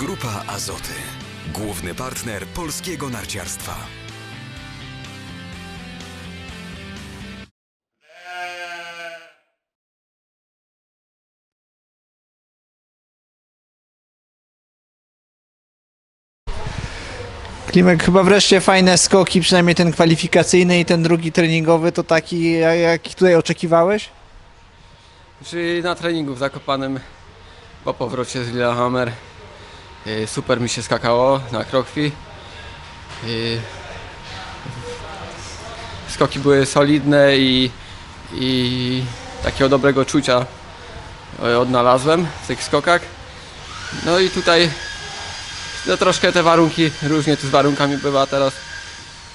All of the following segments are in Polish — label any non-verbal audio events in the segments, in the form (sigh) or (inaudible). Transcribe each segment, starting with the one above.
Grupa Azoty. Główny partner polskiego narciarstwa. Klimek, chyba wreszcie fajne skoki, przynajmniej ten kwalifikacyjny i ten drugi treningowy, to taki, jak- jaki tutaj oczekiwałeś? Czy na treningu w Zakopanem po powrocie z Lillehammer super mi się skakało na krokwi. Y, Skoki były solidne i, i takiego dobrego czucia y, odnalazłem w tych skokach. No i tutaj no troszkę te warunki, różnie tu z warunkami bywa teraz.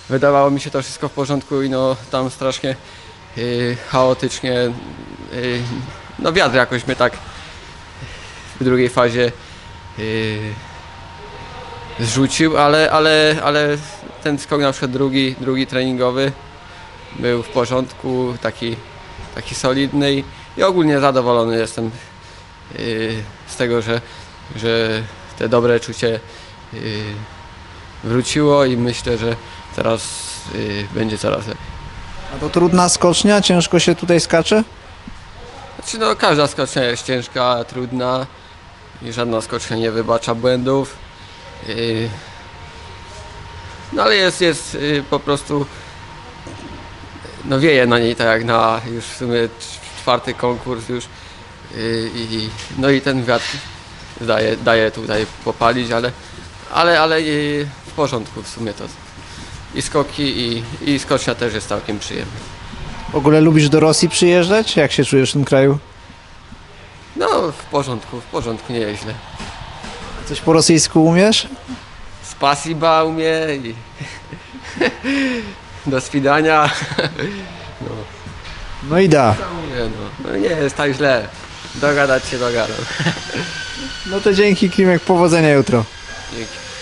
Wydawało mi się to wszystko w porządku i no tam strasznie y, chaotycznie y, no wiatr jakoś mnie tak w drugiej fazie yy, zrzucił, ale, ale, ale ten skok na przykład drugi, drugi treningowy był w porządku, taki, taki solidny i, i ogólnie zadowolony jestem yy, z tego, że, że te dobre czucie yy, wróciło i myślę, że teraz yy, będzie coraz lepiej. A to trudna skocznia, ciężko się tutaj skacze? Znaczy no, każda skocznia jest ciężka, trudna i żadna skocznia nie wybacza błędów. No ale jest, jest yy, po prostu no wieje na niej tak jak na już w sumie cz- czwarty konkurs już Yy, i no i ten wiatr daje, daje tutaj popalić, ale ale, ale yy, w porządku w sumie to i skoki i, i skocznia też jest całkiem przyjemna. W ogóle lubisz do Rosji przyjeżdżać? Jak się czujesz w tym kraju? No w porządku, w porządku, nie jest źle. Coś po rosyjsku umiesz? Spasiba umie i (laughs) do swidania. No i da. Nie, no. no nie jest tak źle. Dogadać się dogadam. No to dzięki Klimek, powodzenia jutro. Dzięki.